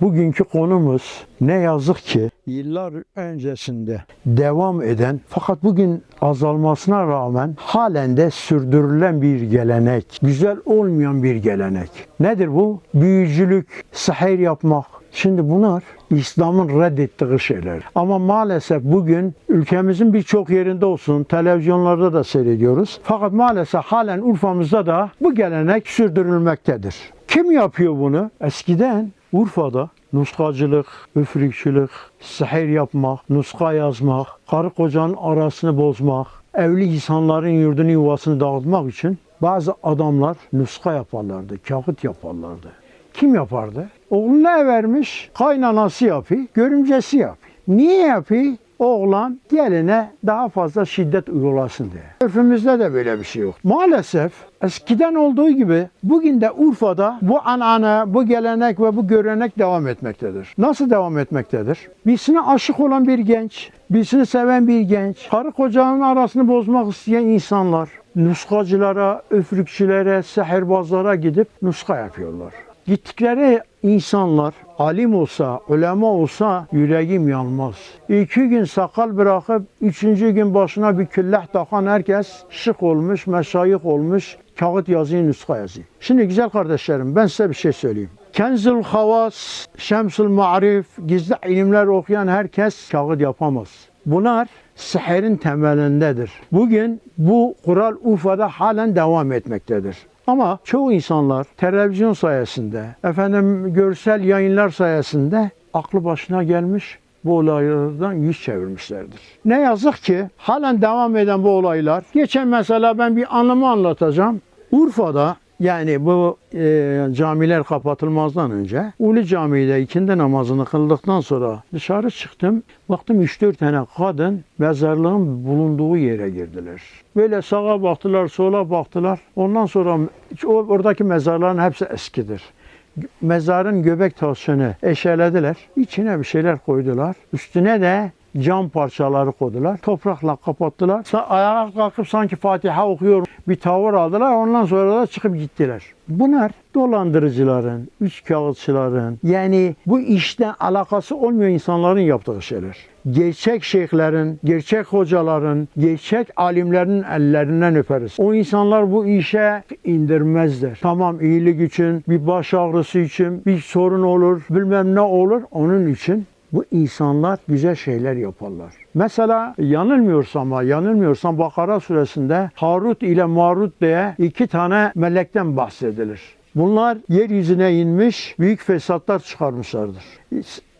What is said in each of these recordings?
Bugünkü konumuz ne yazık ki yıllar öncesinde devam eden fakat bugün azalmasına rağmen halen de sürdürülen bir gelenek, güzel olmayan bir gelenek. Nedir bu? Büyücülük, sihir yapmak. Şimdi bunlar İslam'ın reddettiği şeyler. Ama maalesef bugün ülkemizin birçok yerinde olsun, televizyonlarda da seyrediyoruz. Fakat maalesef halen Urfa'mızda da bu gelenek sürdürülmektedir. Kim yapıyor bunu? Eskiden Urfa'da nuskacılık, üfürükçülük, sihir yapmak, nuska yazmak, karı kocanın arasını bozmak, evli insanların yurdunu yuvasını dağıtmak için bazı adamlar nuska yaparlardı, kağıt yaparlardı. Kim yapardı? Oğluna vermiş, kaynanası yapıyor, görümcesi yapıyor. Niye yapıyor? Oğlan geline daha fazla şiddet uygulasın diye. Örfümüzde de böyle bir şey yok. Maalesef eskiden olduğu gibi bugün de Urfa'da bu anane, bu gelenek ve bu görenek devam etmektedir. Nasıl devam etmektedir? Birisine aşık olan bir genç, birisini seven bir genç, karı kocanın arasını bozmak isteyen insanlar, nuskacılara, üfürükçülere, sehirbazlara gidip nuska yapıyorlar. Gittikleri insanlar alim olsa, ulema olsa yüreğim yanmaz. İki gün sakal bırakıp üçüncü gün başına bir küllah takan herkes şık olmuş, meşayih olmuş, kağıt yazıyor, nuska yazıyor. Şimdi güzel kardeşlerim ben size bir şey söyleyeyim. Kenzül Havas, Şemsül Ma'rif, gizli ilimler okuyan herkes kağıt yapamaz. Bunlar sihirin temelindedir. Bugün bu kural Urfa'da halen devam etmektedir. Ama çoğu insanlar televizyon sayesinde, efendim görsel yayınlar sayesinde aklı başına gelmiş bu olaylardan yüz çevirmişlerdir. Ne yazık ki halen devam eden bu olaylar. Geçen mesela ben bir anımı anlatacağım. Urfa'da yani bu e, camiler kapatılmazdan önce Ulu Camii'de ikindi namazını kıldıktan sonra dışarı çıktım. Baktım 3-4 tane kadın mezarlığın bulunduğu yere girdiler. Böyle sağa baktılar, sola baktılar. Ondan sonra oradaki mezarların hepsi eskidir mezarın göbek taşını eşelediler. İçine bir şeyler koydular. Üstüne de cam parçaları koydular. Toprakla kapattılar. Ayağa kalkıp sanki Fatiha okuyor bir tavır aldılar. Ondan sonra da çıkıp gittiler. Bunlar dolandırıcıların, üç kağıtçıların yani bu işten alakası olmayan insanların yaptığı şeyler. Gerçek şeyhlerin, gerçek hocaların, gerçek alimlerin ellerinden öperiz. O insanlar bu işe indirmezler. Tamam iyilik için, bir baş ağrısı için, bir sorun olur, bilmem ne olur. Onun için bu insanlar güzel şeyler yaparlar. Mesela yanılmıyorsam ama yanılmıyorsam Bakara suresinde Harut ile Marut diye iki tane melekten bahsedilir. Bunlar yeryüzüne inmiş, büyük fesatlar çıkarmışlardır.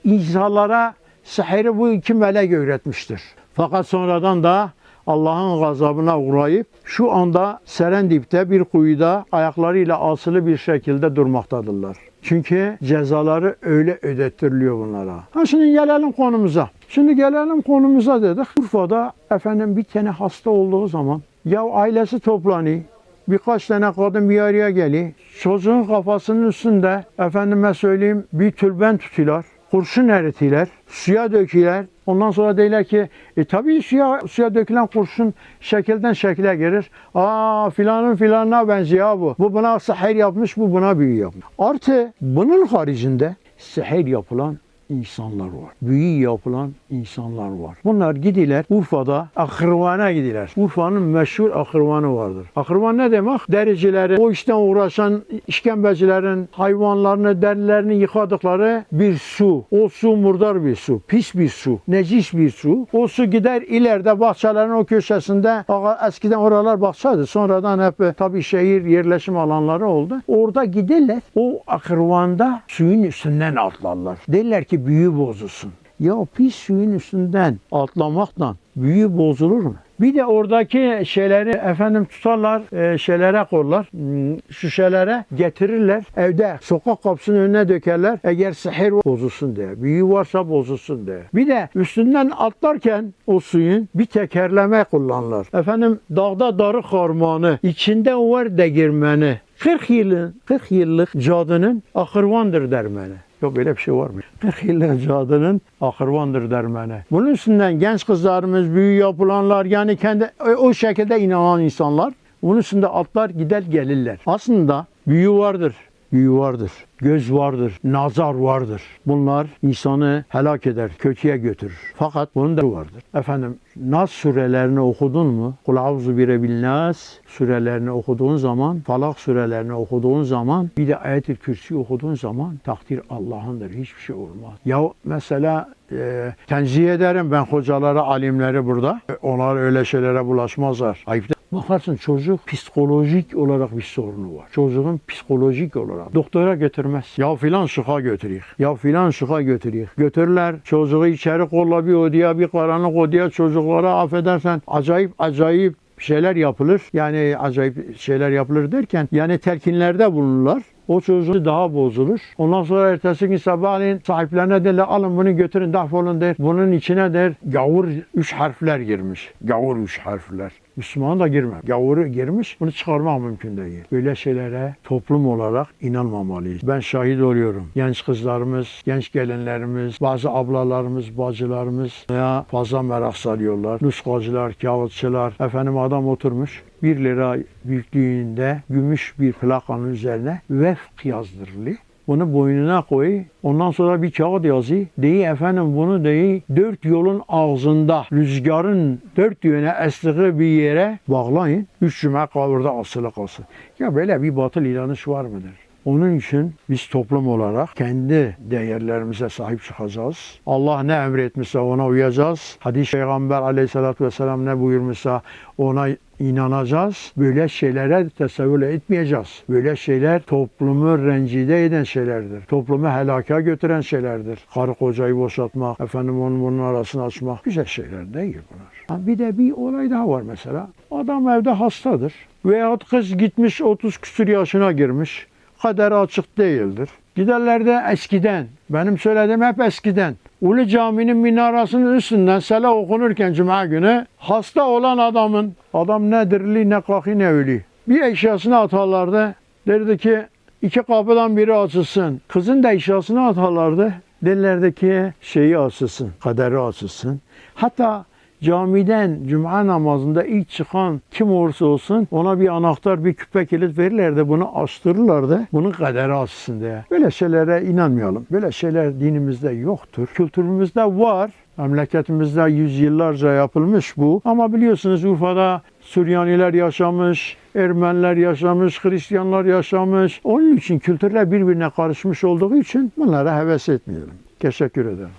İnsanlara sihiri bu iki melek öğretmiştir. Fakat sonradan da Allah'ın gazabına uğrayıp şu anda Serendip'te bir kuyuda ayaklarıyla asılı bir şekilde durmaktadırlar. Çünkü cezaları öyle ödettiriliyor bunlara. Ha şimdi gelelim konumuza. Şimdi gelelim konumuza dedik. Urfa'da efendim bir tane hasta olduğu zaman ya ailesi toplanıyor. Birkaç tane kadın bir araya geliyor. Çocuğun kafasının üstünde efendime söyleyeyim bir tülben tutuyorlar. Kurşun eritiler, suya döküler. Ondan sonra deyirlər ki, e tabii suya, suya dökülen kurşun şekilden şekile girir. Aa filanın filanına benziyor bu. Bu buna sihir yapmış, bu buna büyü yapmış. Artı bunun haricinde sihir yapılan insanlar var. Büyü yapılan insanlar var. Bunlar gidiler Urfa'da akırvana gidiler. Urfa'nın meşhur akırvanı vardır. Akırvan ne demek? Dericilerin, o işten uğraşan işkembecilerin hayvanlarını, derilerini yıkadıkları bir su. O su murdar bir su, pis bir su, necis bir su. O su gider ileride bahçelerin o köşesinde eskiden oralar bahçeydi. Sonradan hep e, tabii şehir yerleşim alanları oldu. Orada giderler. O akırvanda suyun üstünden atlarlar. Derler ki büyü bozulsun. Ya pis suyun üstünden atlamakla büyü bozulur mu? Bir de oradaki şeyleri efendim tutarlar, e, şeylere korlar, hmm, şişelere getirirler. Evde sokak kapısının önüne dökerler. Eğer sihir bozulsun diye, büyü varsa bozulsun diye. Bir de üstünden atlarken o suyun bir tekerleme kullanırlar. Efendim dağda darı harmanı, içinde var degirmeni. 40 yılın, 40 yıllık cadının akırvandır dermeni. Yok böyle bir şey var mı? 40 yıllık cadının akırvandır dermeni. Bunun üstünden genç kızlarımız, büyü yapılanlar yani kendi o şekilde inanan insanlar bunun üstünde atlar gider gelirler. Aslında büyü vardır. Büyü vardır, göz vardır, nazar vardır. Bunlar insanı helak eder, kötüye götürür. Fakat bunun da vardır. Efendim Nas surelerini okudun mu? Kul avzu bire nas surelerini okuduğun zaman, Falak surelerini okuduğun zaman, bir de Ayet-i Kürsi okuduğun zaman takdir Allah'ındır. Hiçbir şey olmaz. Ya mesela e, tenzih ederim ben hocalara, alimleri burada. E, Onlar öyle şeylere bulaşmazlar. Ayıp. Bakarsın çocuk psikolojik olarak bir sorunu var. Çocuğun psikolojik olarak. Doktora götürmez. Ya filan şıka götüreyim. Ya filan şıka götüreyim. Götürürler çocuğu içeri kolla bir odaya bir karanlık odaya çocuklara affedersen acayip acayip şeyler yapılır. Yani acayip şeyler yapılır derken yani telkinlerde bulunurlar. O çocuğu daha bozulur. Ondan sonra ertesi gün sabahleyin sahiplerine derler alın bunu götürün defolun der. Bunun içine der gavur üç harfler girmiş. Gavur üç harfler. Müslüman da girmem. Gavuru girmiş bunu çıkarmak mümkün değil. Böyle şeylere toplum olarak inanmamalıyız. Ben şahit oluyorum. Genç kızlarımız, genç gelinlerimiz, bazı ablalarımız, bacılarımız ya fazla merak salıyorlar. Nuskacılar, kağıtçılar. Efendim adam oturmuş 1 lira büyüklüğünde gümüş bir plakanın üzerine vefk yazdırılı. Bunu boynuna koy. Ondan sonra bir kağıt yazı. Deyi efendim bunu deyi dört yolun ağzında rüzgarın dört yöne estiği bir yere bağlayın. Üç cuma kavurda asılı kalsın. Ya böyle bir batıl inanış var mıdır? Onun için biz toplum olarak kendi değerlerimize sahip çıkacağız. Allah ne emretmişse ona uyacağız. Hadis Peygamber aleyhissalatü vesselam ne buyurmuşsa ona inanacağız. Böyle şeylere tesavvür etmeyeceğiz. Böyle şeyler toplumu rencide eden şeylerdir. Toplumu helaka götüren şeylerdir. Karı kocayı boşaltmak, efendim onun bunun arasını açmak güzel şeyler değil bunlar. Bir de bir olay daha var mesela. Adam evde hastadır. Veyahut kız gitmiş 30 küsur yaşına girmiş. Kaderi açık değildir. Giderlerde eskiden, benim söylediğim hep eskiden. Ulu Cami'nin minarasının üstünden sele okunurken cuma günü hasta olan adamın, adam ne dirili ne kalkı ne ölü. Bir eşyasını atarlardı. Derdi ki iki kapıdan biri açılsın. Kızın da eşyasını atarlardı. Derlerdi ki şeyi açılsın, kaderi açılsın. Hatta camiden cuma namazında ilk çıkan kim olursa olsun ona bir anahtar bir küpe kilit verirlerdi bunu açtırırlardı bunun kaderi açsın diye. Böyle şeylere inanmayalım. Böyle şeyler dinimizde yoktur. Kültürümüzde var. Memleketimizde yüzyıllarca yapılmış bu. Ama biliyorsunuz Urfa'da Süryaniler yaşamış, Ermeniler yaşamış, Hristiyanlar yaşamış. Onun için kültürler birbirine karışmış olduğu için bunlara heves etmeyelim. Teşekkür ederim.